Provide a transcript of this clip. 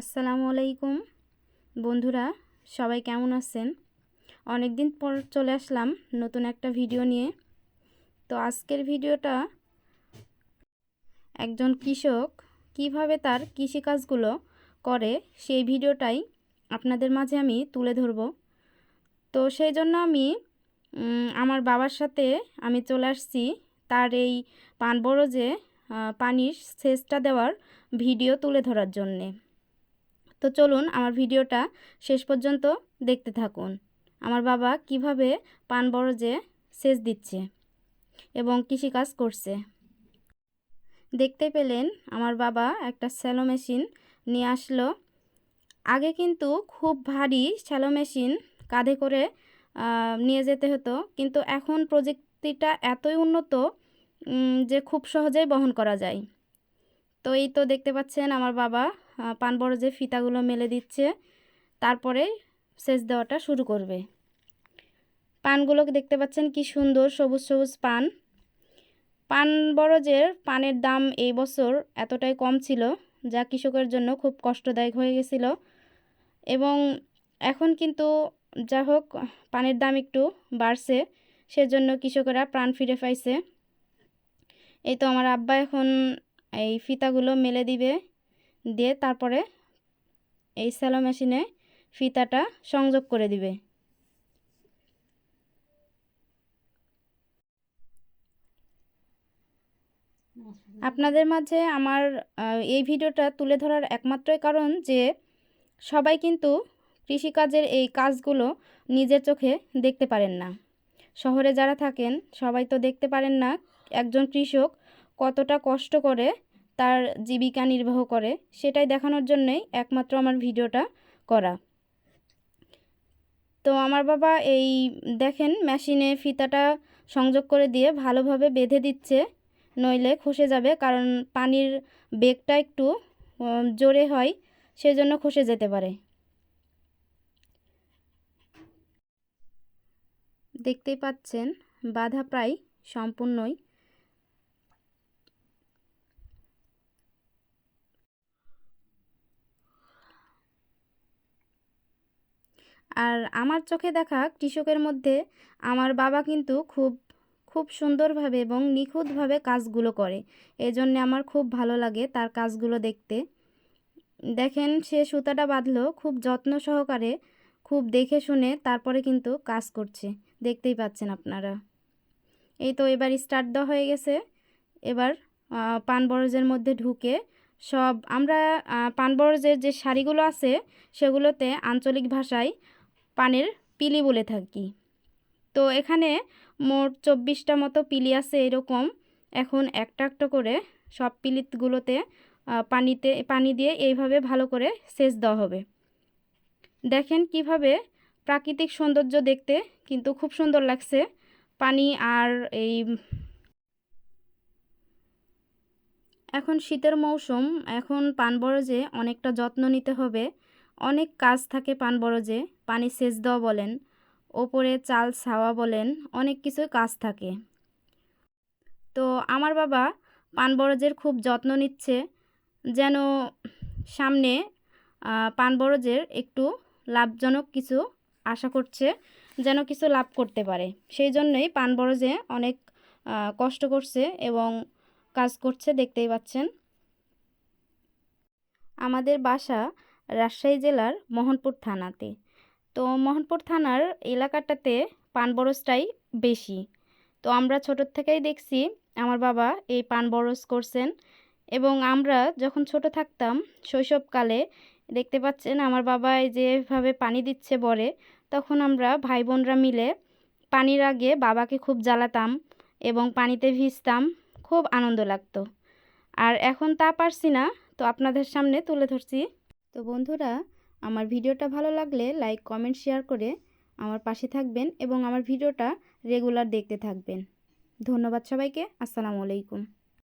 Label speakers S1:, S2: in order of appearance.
S1: আসসালামু আলাইকুম। বন্ধুরা সবাই কেমন আছেন? অনেক দিন পর চলে আসলাম নতুন একটা ভিডিও নিয়ে। তো আজকের ভিডিওটা একজন কৃষক কীভাবে তার কৃষিকাজগুলো করে সেই ভিডিওটাই আপনাদের মাঝে আমি তুলে ধরব। তো সেই জন্য আমি আমার বাবার সাথে আমি চলে আসছি তার এই পান বরজে আহ, পানির সেচটা দেওয়ার ভিডিও তুলে ধরার জন্যে। তো চলুন আমার ভিডিওটা শেষ পর্যন্ত দেখতে থাকুন। আমার বাবা কীভাবে পান বরজে সেচ দিচ্ছে এবং কৃষিকাজ করছে। দেখতে পেলেন আমার বাবা একটা স্যালো মেশিন নিয়ে আসলো। আগে কিন্তু খুব ভারী স্যালো মেশিন কাঁধে করে নিয়ে যেতে হতো। কিন্তু এখন প্রযুক্তিটা এতই উন্নত যে খুব সহজেই বহন করা যায়। তো এই তো দেখতে পাচ্ছেন আমার বাবা পান বরজে ফিতাগুলো মেলে দিচ্ছে, তারপরে সেচ দেওয়াটা শুরু করবে। পানগুলোকে দেখতে পাচ্ছেন কি সুন্দর সবুজ সবুজ পান। পান বরজের পানের দাম এই বছর এতটাই কম ছিল, যা কৃষকের জন্য খুব কষ্টদায়ক হয়ে গেছিল। এবং এখন কিন্তু যা হোক, পানের দাম একটু বাড়ছে, সেজন্য কৃষকেরা প্রাণ ফিরে পাইছে। এই তো আমার আব্বা এখন এই ফিতাগুলো মেলে দিবে। দিয়ে তারপরে এই স্যালো মেশিনে ফিতাটা সংযোগ করে দিবে। আপনাদের মাঝে আমার এই ভিডিওটা তুলে ধরার একমাত্রই কারণ যে সবাই কিন্তু কৃষিকাজের এই কাজগুলো নিজের চোখে দেখতে পারেন না। শহরে যারা থাকেন, সবাই তো দেখতে পারেন না একজন কৃষক কতটা কষ্ট করে তার জীবিকা নির্বাহ করে, সেটাই দেখানোর জন্যই একমাত্র আমার ভিডিওটা করা। তো আমার বাবা এই দেখেন মেশিনে ফিতাটা সংযোগ করে দিয়ে ভালোভাবে বেঁধে দিচ্ছে, নইলে খসে যাবে, কারণ পানির বেগটা একটু জোরে হয়, সেজন্য খসে যেতে পারে। দেখতেই পাচ্ছেন, বাধা প্রায় সম্পূর্ণই। আর আমার চোখে দেখা কৃষকের মধ্যে আমার বাবা কিন্তু খুব খুব সুন্দরভাবে এবং নিখুঁতভাবে কাজগুলো করে। এজন্য আমার খুব ভালো লাগে তার কাজগুলো দেখতে। দেখেন, সে সুতাটা বাঁধলো খুব যত্ন সহকারে, খুব দেখে শুনে তারপরে কিন্তু কাজ করছে। দেখতেই পাচ্ছেন আপনারা। এই তো এবার স্টার্ট দেওয়া হয়ে গেছে। এবার পান বরজের মধ্যে ঢুকে সব আমরা পান বরজের যে শাড়িগুলো আছে সেগুলোতে আঞ্চলিক ভাষায় পানের পিলি বলে থাকি। তো এখানে মোট চব্বিশটা মতো পিলি আছে এরকম। এখন একটা একটা করে সব পিলিতগুলোতে পানিতে, পানি দিয়ে এইভাবে ভালো করে সেচ দেওয়া হবে। দেখেন কীভাবে প্রাকৃতিক সৌন্দর্য দেখতে কিন্তু খুব সুন্দর লাগছে। পানি আর এই এখন শীতের মৌসুম, এখন পান বরজে অনেকটা যত্ন নিতে হবে। অনেক কাজ থাকে পান বরজে পানি সেচ দেওয়া বলেন, ওপরে চাল ছাওয়া বলেন, অনেক কিছু কাজ থাকে। তো আমার বাবা পান বরজের খুব যত্ন নিচ্ছে যেন সামনে পান বরজের একটু লাভজনক কিছু আশা করছে যেন কিছু লাভ করতে পারে। সেই জন্যই পান বরজে অনেক কষ্ট করছে এবং কাজ করছে, দেখতেই পাচ্ছেন। আমাদের বাসা রাজশাহী জেলার মোহনপুর থানাতে। তো মোহনপুর থানার এলাকাটাতে পান বরজটাই বেশি। তো আমরা ছোটোর থেকেই দেখছি আমার বাবা এই পান বরজ করছেন এবং আমরা যখন ছোট থাকতাম শৈশবকালে দেখতে পাচ্ছেন আমার বাবা এই যেভাবে পানি দিচ্ছে বরে, তখন আমরা ভাই বোনরা মিলে পানির আগে বাবাকে খুব জ্বালাতাম এবং পানিতে ভিজতাম, খুব আনন্দ লাগতো। আর এখন তা পারছি না, তো আপনাদের সামনে তুলে ধরছি তো বন্ধুরা, আমার ভিডিওটা ভালো লাগলে লাইক, কমেন্ট, শেয়ার করে আমার পাশে থাকবেন এবং আমার ভিডিওটা রেগুলার দেখতে থাকবেন। ধন্যবাদ সবাইকে, আসসালামু আলাইকুম।